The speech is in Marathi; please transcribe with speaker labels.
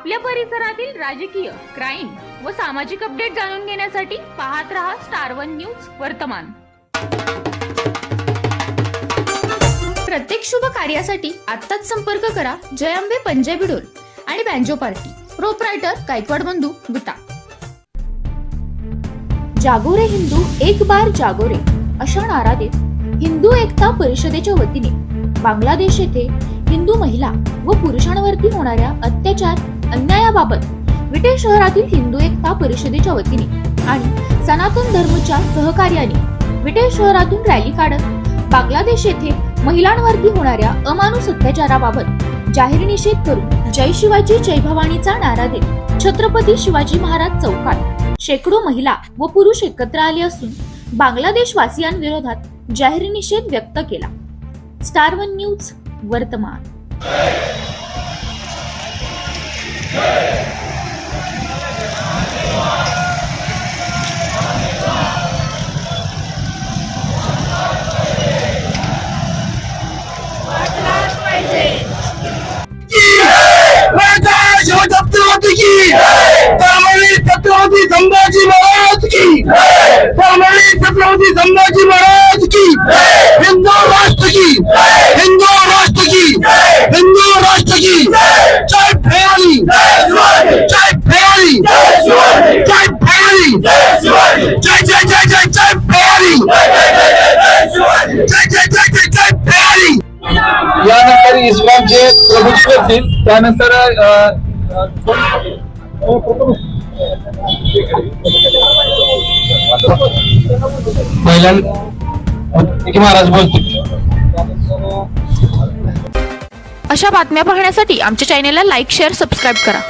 Speaker 1: आपल्या परिसरातील राजकीय क्राईम व सामाजिक अपडेट जाणून घेण्यासाठी पाहत रहा स्टार वन न्यूज वर्तमान. प्रत्येक शुभ कार्यासाठी आत्ताच संपर्क करा जयांबे पंजाबी डोल आणि बँजो पार्टी. प्रोपरायटर गायकवाड बंधू गुटा. जागोरे हिंदू एक बार जागोरे अशा नारा देत हिंदू एकता परिषदेच्या वतीने बांगलादेश येथे हिंदू महिला व पुरुषांवरती होणाऱ्या अत्याचार अन्यायाबाबत विटे शहरातील हिंदू एकता परिषदेच्या वतीने आणि सनातन धर्मच्या सहकार्याने विटे शहरातून रॅली काढत बांगलादेश येथे महिलांवरती होणाऱ्या अमानुष अत्याचाराबाबत जाहीर निषेध करून जय शिवाजी जय भवानीचा नारा देत छत्रपती शिवाजी महाराज चौकात शेकडो महिला व पुरुष एकत्र आले असून बांगलादेश वासियांविरोधात जाहीर निषेध व्यक्त केला. स्टार वन न्यूज वर्तमान।
Speaker 2: छत्रपती संभाजी महाराज की छत्रपती संभाजी महाराज की हिंदू राष्ट्र की हिंदू
Speaker 3: यानंतर इस्कॉनचे प्रमुख करतील त्यानंतर महाराज बोलतील.
Speaker 1: अशा बातम्या पाहण्यासाठी आमच्या चॅनेलला लाईक शेअर सबस्क्राईब करा.